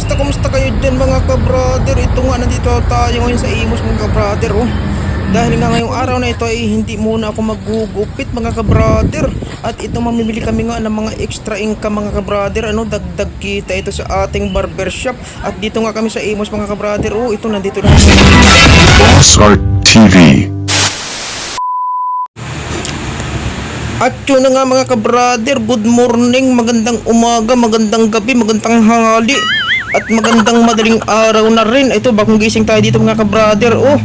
kumusta, kumusta kayo dyan mga kabrader? Ito nga, nandito tayo ngayon sa Imos mga kabrader, oh. Dahil nga ngayong araw na ito ay hindi muna ako magugupit mga kabrader At ito mamimili kami nga ng mga extra income mga kabrader Ano, dagdag kita ito sa ating barbershop At dito nga kami sa Imos mga kabrader Oh, ito nandito na Boss Art TV. At yun na nga mga kabrader, good morning, magandang umaga, magandang gabi, magandang hangali At magandang madaling araw na rin. Ito, bagong gising tayo dito mga kabrader. Oh,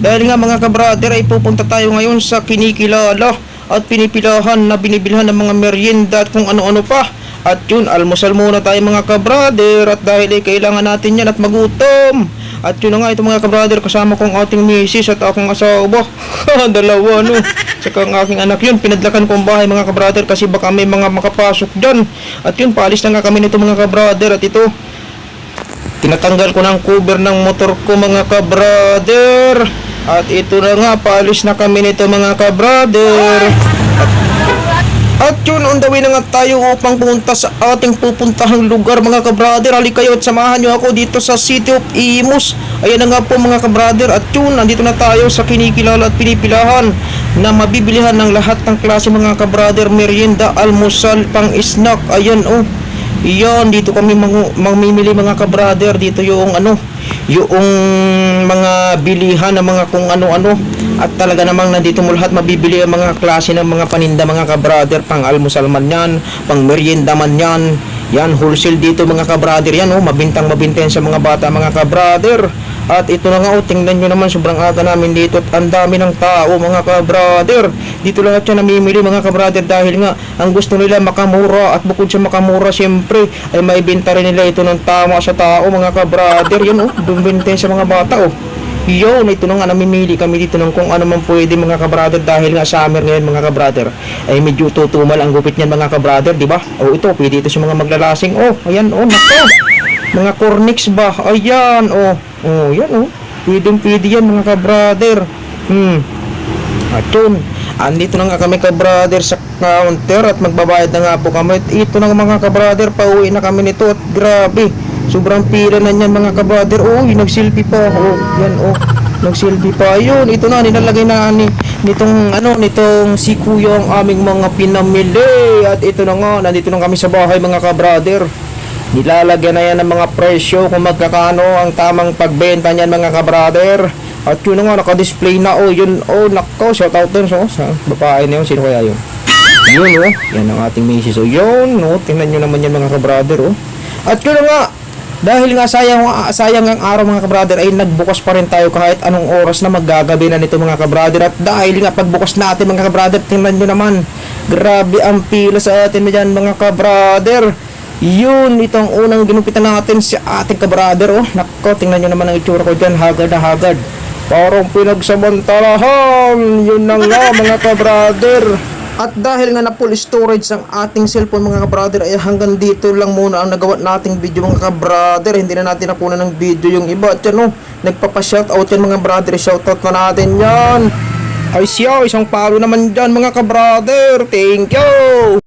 dahil nga mga kabrader ay pupunta tayo ngayon sa kinikilala At pinipilahan na binibilhan ng mga merienda at kung ano-ano pa. At yun, almusal muna tayo mga kabrader. At dahil ay kailangan natin yan at magutom. At yun nga ito mga kabrader kasama kong ating misis at akong asawa. Dalawa no? Saka ang aking anak yun Pinadlakan ko ang bahay mga kabrader Kasi baka may mga makapasok dyan. At yun paalis na nga kami nito mga kabrader. At ito Tinatanggal ko ng cover ng motor ko mga kabrader At ito na nga paalis na kami nito mga kabrader At at yun, on the way na nga tayo upang pumunta sa ating pupuntahang lugar mga kabrader. Halika kayo at samahan nyo ako dito sa City of Imus. Ayan na nga po mga kabrader. At yun, nandito na tayo sa kinikilala at pinipilahan na mabibilihan ng lahat ng klase mga kabrader. Merienda, almusal, pang snack. Ayan oh. Iyon, dito kami mamimili mga kabrader. Dito yung ano, yung mga bilihan ng mga kung ano-ano. At talaga namang nandito mo lahat mabibili ang mga klase ng mga paninda mga kabrader. Pang almusal man yan, pang merienda man yan. Yan, wholesale dito mga kabrader. Yan oh, mabintang mabinten sa mga bata mga kabrader. At ito na nga oh, tingnan nyo naman sobrang aga namin dito at ang dami ng tao mga kabrader. Dito lahat siya namimili mga kabrader dahil nga ang gusto nila makamura at bukod sa makamura siyempre ay maibenta rin nila ito ng tama sa tao mga kabrader. Yan oh, dumbinten sa mga bata oh. Yun, ito na nga namimili kami dito ng kung ano man pwede mga kabrader dahil nga summer ngayon mga kabrader ay medyo tutumal ang gupit niyan mga kabrader, di ba? O ito, pwede ito sa mga maglalasing. Oh, ayan, oh, nako. Mga cornix ba? Ayan, oh. Oh, yan, oh. Pwedeng pwede yan mga kabrader. Hmm. At yun, andito na nga kami kabrader sa counter at magbabayad na nga po kami. At ito na mga kabrader, pauwi na kami nito at grabe. Sobrang pila na niyan mga kabrader. Oh, nag-selfie pa. Oh, yan oh. Nag-selfie pa. Ayun, ito na nilalagay na ni nitong ano nitong si Kuya ang aming mga pinamili. At ito na nga, nandito na kami sa bahay mga kabrader. Nilalagyan na yan ng mga presyo kung magkakano ang tamang pagbenta niyan mga kabrader. At yun nga, naka-display na. Oh, yun. Oh, nako. Shout out dun. So, sa babae na yun. Sino kaya yun? Yun, oh. Yan ang ating misis. Oh, yun. Oh, tingnan nyo naman yan mga kabrader. Oh. At yun nga, dahil nga sayang, sayang ang araw mga kabrader ay nagbukas pa rin tayo kahit anong oras na maggagabi na nito mga kabrader at dahil nga pagbukas natin mga kabrader tingnan nyo naman grabe ang pila sa atin dyan mga kabrader yun itong unang ginupitan natin si ating kabrader oh nako tingnan nyo naman ang itsura ko dyan hagad na hagad parang pinagsamantalahan yun na nga mga kabrader at dahil nga na full storage ang ating cellphone mga kabrader ay hanggang dito lang muna ang nagawa nating video mga kabrader. Hindi na natin nakuha ng video yung iba. At yan o, nagpapa-shoutout yan mga brother. Shoutout na natin yan. Ay siya, isang palo naman dyan mga kabrader. Thank you!